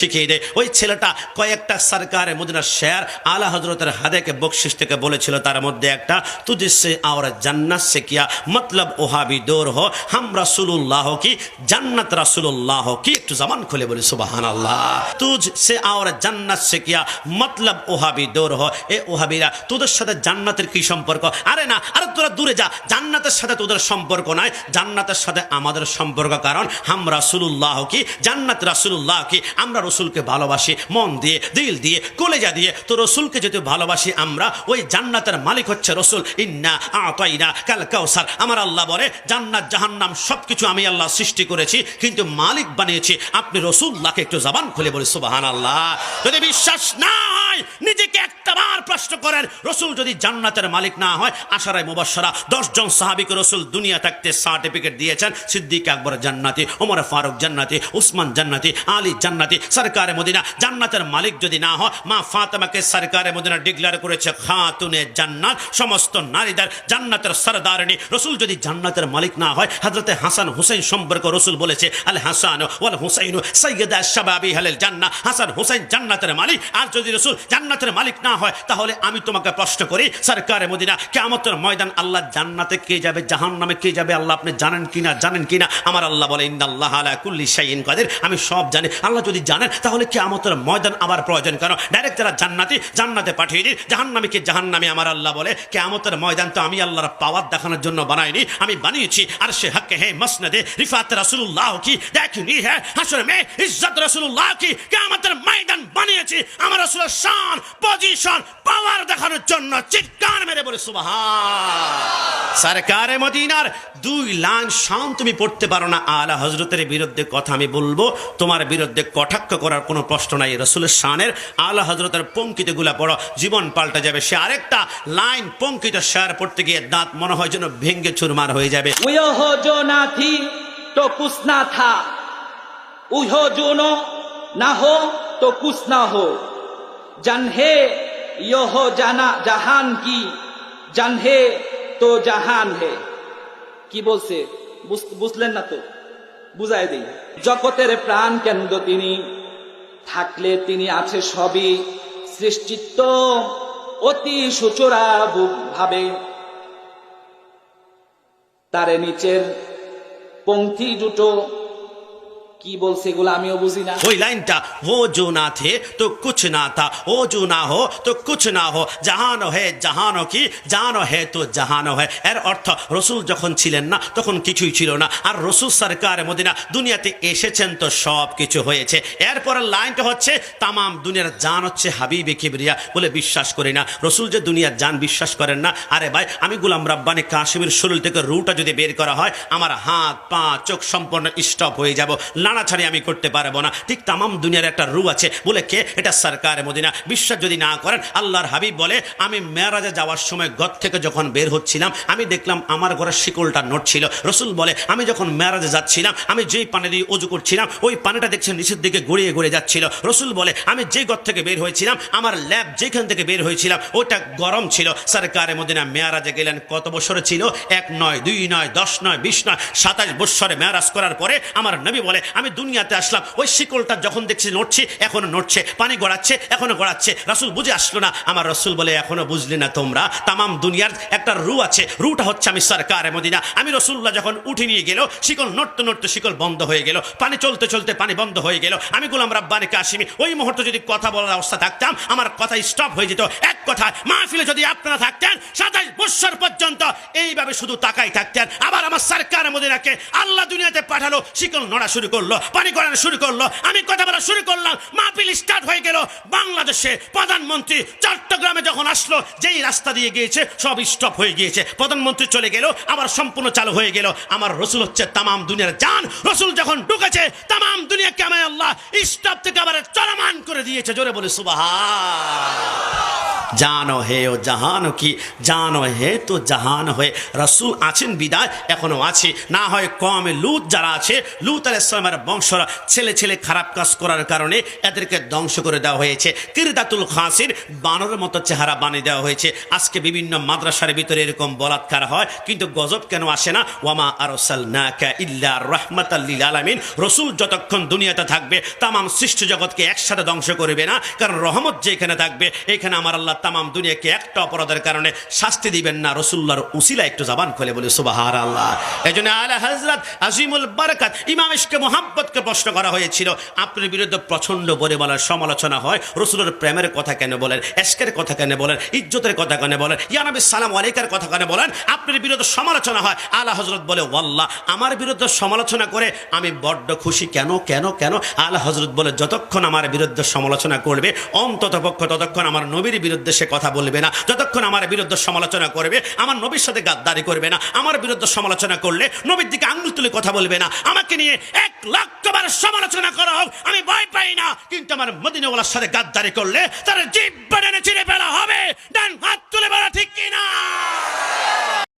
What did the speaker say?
শিখিয়ে দেয়। ওই ছেলেটা কয়েকটা সরকারে মদিনার শেয়ার আলা হজরতের হাদেকে বকশিস থেকে বলেছিল, তার মধ্যে একটা তুজিসে আর জান্নাত সে কিয়া? মতলব ওহাবি দৌর হো। হাম রাসুল্লাহ কি? জান্নাত রাসুল্লাহ কি? একটু জবান খুলে বলি সুবাহান আল্লাহ তুজ সে আর জান্নাত সে কিয়া? মতলব ওহাবি দৌর হো। এ ওহাবিরা তোদের সাথে জান্নাতের কি সম্পর্ক? আরে না, আরে তোরা দূরে যা। জান্নাতের সাথে তোদের সম্পর্ক নাই। জান্নাতের সাথে আমাদের সম্পর্ক কারণ, হাম রাসুল্লাহ কি? জান্নাত রাসুল্লাহ কি? আমরা রসুলকে ভালোবাসি, মন দিয়ে, দিল দিয়ে, কলেজা দিয়ে, তো রসুলকে যদি ভালোবাসি আমরা, ওই জান্নাতের মালিক হচ্ছে রসুল। ইন্না আতাইনা কাল কাউসার। আমার আল্লাহ বলে, জান্নাত, জাহান্নাম, সবকিছু আমি আল্লাহ সৃষ্টি করেছি, কিন্তু মালিক বানিয়েছি। আপনি রসুল্লাহকে একটু জবান খুলে বলি সুবাহান আল্লাহ যদি বিশ্বাস না হয় নিজেকে একটা বার প্রশ্ন করেন, রসুল যদি জান্নাতের মালিক না হয়, আশারায় মুবাসরা দশজন সাহাবিকে রসুল দুনিয়া থাকতে সার্টিফিকেট দিয়েছেন, সিদ্দিক আকবর জান্নাতি, ওমর ফারুক জান্নাতি, উসমান জান্নাতি, আলী জান্নাতি, সরকারে মদিনা, জান্নাতের মালিক যদি না হয়, মা ফাতেমাকে সরকারে মদিনা ডিক্লেয়ার করেছে, খাতুনে জান্নাত, সমস্ত নারীদের জান্নাতের সরদারিনী রসুল যদি জান্নাতের মালিক না হয় হজরতে হাসান হুসেন সম্পর্ক রসুল বলেছে, আল হাসান ওয়াল হুসাইন সৈয়দা শাবাবি হালেল জান্না হাসান হুসেন জান্নাতের মালিক, আর যদি রসুল জান্নাতের মালিক না হয় তাহলে আমি তোমাকে প্রশ্ন করি, সরকারে মদিনা কেমতের ময়দান আল্লাহ জান্নাতে কে যাবে জাহান নামে কে যাবে, আল্লাহ আপনি জানেন কিনা জানেন কিনা? আমার আল্লাহ বলে ইন্দাল্লাহ আলা কুল্লি শাইইন কাদের। আমি সব জানি। আল্লাহ যদি জানেন, তাহলে কেমতের ময়দান আবার প্রয়োজন। কেন? ডাইরেক্ট যারা জান্নাতি, জান্নাতে পাঠিয়ে দিন জাহান্নামীকে জাহান্নামে? আমার আল্লাহ বলে কেমতের ময়দান তো আমি আল্লাহর পাওয়ার দেখানোর জন্য বানাইনি। আমি বানিয়েছি আর সে হক হে মসনদে। রিফাত রসুল্লাহ কি? দেখনি হ্যাঁ হাসর মে ইজ্জত রসুল্লাহ কি? কেমতের ময়দান বানিয়েছি। আমার আসলে শান, পজিশন পাওয়ার দেখানোর জন্য চিৎকার মেরে বলে সরকারে মদিনার দুই লাইন শান তুমি পড়তে পারো না। আলা হজরতের বিরুদ্ধে কথা আমি বলব। তোমার বিরুদ্ধে কটাক্ষ করার কোনো প্রশ্ন নাই। রসুলের শানের আলা হজরতের পঙ্কিতগুলা পড়ো, জীবন পাল্টা যাবে। সে আরেকটা লাইন পঙ্কিত শেয়ার পড়তে গিয়ে দাঁত মনে হয় যেন ভেঙ্গে চুরমার হয়ে যাবে। তো কুসনা থা। উহ না হো तो कुछ ना हो जन्हे यो हो जाना जहान की जन्हे তো জাহান হে কি বলছে বুঝ- বুঝলেন না তো বুঝাই দিই জগতের প্রাণ কেন্দ্র তিনি থাকলে তিনি আছে সবই সৃষ্টিত্ব অতি সুচরা ভাবে তারে নিচের পঙ্ক্তি দুটো কি বলছে এগুলো আমিও বুঝি না। ওই লাইনটা, ও জো না থে, তো কুছ না থা, ও জো না হো, তো কুছ না হো, জাহানো হে, জাহানো কি জানো হে, তো জাহানো হে। এর অর্থ, রসুল যখন ছিলেন না, তখন কিছুই ছিল না। আর রসুল সরকার মদিনা, দুনিয়াতে এসেছেন তো সব কিছু হয়েছে। এরপরের লাইনটা হচ্ছে, তামাম দুনিয়ার জান হচ্ছে হাবিবে কিবরিয়া, বলে বিশ্বাস করি না। রসুল যে দুনিয়ার জান বিশ্বাস করেন না, আরে ভাই, আমি গুলাম রাব্বানি কাশ্মীর শরীর থেকে রুটা যদি বের করা হয়, আমার হাত, পা, চোখ সম্পূর্ণ স্টপ হয়ে যাব। না নাড়াছাড়ি আমি করতে পারব না। ঠিক তামাম দুনিয়ার একটা রু আছে। বলে কে? এটা সরকার মদিনা। বিশ্বাস যদি না করেন, আল্লাহর হাবিব বলে, আমি মেয়ারাজে যাওয়ার সময় ঘর থেকে যখন বের হচ্ছিলাম, আমি দেখলাম আমার ঘরের শিকলটা নড়ছিল। রসুল বলে, আমি যখন মেয়ারাজে যাচ্ছিলাম, আমি যেই পানি দিয়ে অজু করছিলাম, ওই পানিটা দেখছেন নিচের দিকে গড়িয়ে গড়িয়ে যাচ্ছিল। রসুল বলে, আমি যে ঘর থেকে বের হয়েছিলাম, আমার ল্যাব যেখান থেকে বের হয়েছিলাম ওটা গরম ছিল। সরকারের মদিনা মেয়ারাজে গেলেন। কত বছরে ছিল? এক নয়, দুই নয়, দশ নয়, বিশ নয়, সাতাশ বৎসরে মেয়ারাজ করার পরে আমার নবী বলে আমি দুনিয়াতে আসলাম, ওই শিকলটা যখন দেখছি নড়ছে, এখনও নড়ছে, পানি গড়াচ্ছে, এখনও গড়াচ্ছে। রাসুল বুঝে আসলো না, আমার রসুল বলে, এখনও বুঝলি না তোমরা? তামাম দুনিয়ার একটা রু আছে, রুটা হচ্ছে আমি সরকার মদিনা। আমি রসুল্লাহ যখন উঠে নিয়ে গেল, শিকল নড়তে নড়তে শিকল বন্ধ হয়ে গেল, পানি চলতে চলতে পানি বন্ধ হয়ে গেল। আমি গোলাম রাব্বানি কাশিমি, ওই মুহূর্তে যদি কথা বলার অবস্থা থাকতাম, আমার কথা স্টপ হয়ে যেত। এক কথা, মাহফিলে যদি আপনারা থাকতেন, সাতাশ বৎসর পর্যন্ত এইভাবে শুধু তাকাই থাকতেন। আবার আমার সরকার মদিনাকে আল্লাহ দুনিয়াতে পাঠালো, শিকল নড়া শুরু করল। পানি গড়ানো শুরু করল, আমি কথা বলা শুরু করলাম, মাহফিল স্টার্ট হয়ে গেল। বাংলাদেশে প্রধানমন্ত্রী চট্টগ্রামে যখন আসলো, যেই রাস্তা দিয়ে গিয়েছে, সব স্টপ হয়ে গিয়েছে। প্রধানমন্ত্রী চলে গেল, আবার সম্পূর্ণ চালু হয়ে গেল। আমার রসুল হচ্ছে তামাম দুনিয়ার জান। রসুল যখন ঢুকেছে, তামাম দুনিয়াকে আমায় আল্লাহ স্টপ থেকে আবার চলমান করে দিয়েছে। জোরে বলে সুবাহা জানো হে ও জাহানো কি? জানো হে তো জাহান হয়ে রসুল আছেন বিদায়, এখনও আছে। না হয় কমে লুত যারা আছে, লুত আল ইসলামের বংশরা ছেলে ছেলে খারাপ কাজ করার কারণে এদেরকে ধ্বংস করে দেওয়া হয়েছে। কিরদাতুল খাসির, বানরের মতো চেহারা বানিয়ে দেওয়া হয়েছে। আজকে বিভিন্ন মাদ্রাসার ভিতরে এরকম বলাৎকার হয়, কিন্তু গজব কেন আসে না? ওয়ামা আরসাল নাকা ইল্লা রহমাতাল্লিল আলামিন। রসুল যতক্ষণ দুনিয়াতে থাকবে, তামাম সৃষ্টি জগৎকে একসাথে ধ্বংস করবে না। কারণ রহমত যেখানে থাকবে, এখানে আমার আল্লাহ তামাম দুনিয়াকে একটা অপরাধের কারণে শাস্তি দিবেন না। রসুল্লাহর উসিলা একটু জবান খুলে বলে সুবাহার আল্লাহ এই জন্য আলা হজরত আজিমুল বারাকাত, ইমাম ইশকে মোহাম্মদকে প্রশ্ন করা হয়েছিল, আপনার বিরুদ্ধে প্রচণ্ড বলে বলার সমালোচনা হয়, রসুলের প্রেমের কথা কেন বলেন এসকের কথা কেন বলেন, ইজ্জতের কথা কেন বলেন ইয়ানবী সালাম আলাইকার কথা কেন বলেন, আপনার বিরুদ্ধে সমালোচনা হয়, আলা হজরত বলে, ওয়াল্লাহ, আমার বিরুদ্ধে সমালোচনা করে আমি বড্ড খুশি, কেন কেন কেন? আলা হজরত বলে, যতক্ষণ আমার বিরুদ্ধে সমালোচনা করবে অন্তত পক্ষ ততক্ষণ আমার নবীর বিরুদ্ধে সে কথা বলবে না। যতক্ষণ আমার বিরুদ্ধে সমালোচনা করবে, আমার নবীর সাথে গাদ্দারি করবে না। আমার বিরুদ্ধে সমালোচনা করলে নবীর দিকে আঙুল তুলে কথা বলবে না। আমাকে নিয়ে এক লক্ষবার সমালোচনা করা হোক, আমি ভয় পাই না। কিন্তু আমার মদিনাওয়ালার সাথে গাদ্দারি করলে তার জীব বেড়ে চিড়ে ফেলা হবে। ডান হাত তুলে বেড়া ঠিক কিনা?